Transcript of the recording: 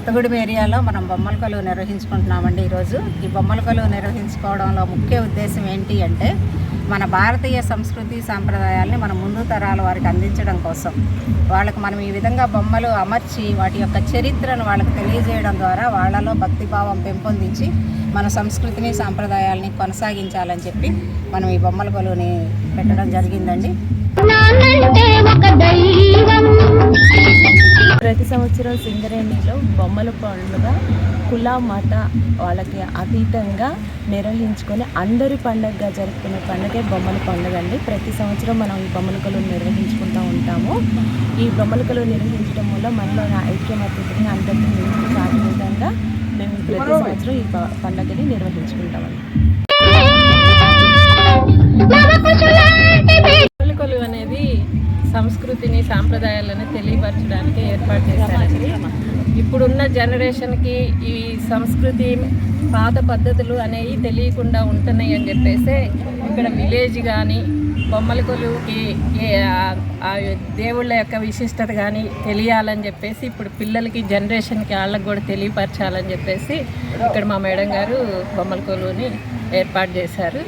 కొత్తగూడెం ఏరియాలో మనం బొమ్మల కొలువు నిర్వహించుకుంటున్నామండి ఈరోజు. ఈ బొమ్మల కొలువు నిర్వహించుకోవడంలో ముఖ్య ఉద్దేశం ఏంటి అంటే మన భారతీయ సంస్కృతి సాంప్రదాయాల్ని మన ముందు తరాల వారికి అందించడం కోసం. వాళ్ళకి మనం ఈ విధంగా బొమ్మలు అమర్చి వాటి యొక్క చరిత్రను వాళ్ళకి తెలియజేయడం ద్వారా వాళ్ళలో భక్తిభావం పెంపొందించి మన సంస్కృతిని సాంప్రదాయాల్ని కొనసాగించాలని చెప్పి మనం ఈ బొమ్మల కొలువుని పెట్టడం జరిగిందండి. ఒక దైవం. ప్రతి సంవత్సరం సింగరేణిలో బొమ్మల పండుగ కుల మత వాళ్ళకి అతీతంగా నిర్వహించుకొని అందరి పండుగగా జరుపుకునే పండుగే బొమ్మల పండుగ అండి. ప్రతి సంవత్సరం మనం ఈ బొమ్మల కొలువు నిర్వహించుకుంటూ ఉంటాము. ఈ బొమ్మల కొలువు నిర్వహించడం వల్ల మనలో అందరినీ ముందుకు సాగే విధంగా మేము ప్రతి సంవత్సరం ఈ ప- పండుగని నిర్వహించుకుంటామండి నవకుశలాంటి బొమ్మల కొలువు అనేది సంస్కృతిని సాంప్రదాయాలను తెలియపరచడానికి ఏర్పాటు చేశారు ఇప్పుడున్న జనరేషన్కి ఈ సంస్కృతి పాత పద్ధతులు అనేవి తెలియకుండా ఉంటున్నాయి అని చెప్పేసి ఇక్కడ విలేజ్ కానీ బొమ్మల కొలువుకి ఆ- దేవుళ్ళ యొక్క విశిష్టత కానీ తెలియాలని చెప్పేసి ఇప్పుడు పిల్లలకి జనరేషన్కి వాళ్ళకి కూడా తెలియపరచాలని చెప్పేసి ఇక్కడ మా మేడం గారు బొమ్మల కొలువుని ఏర్పాటు చేశారు.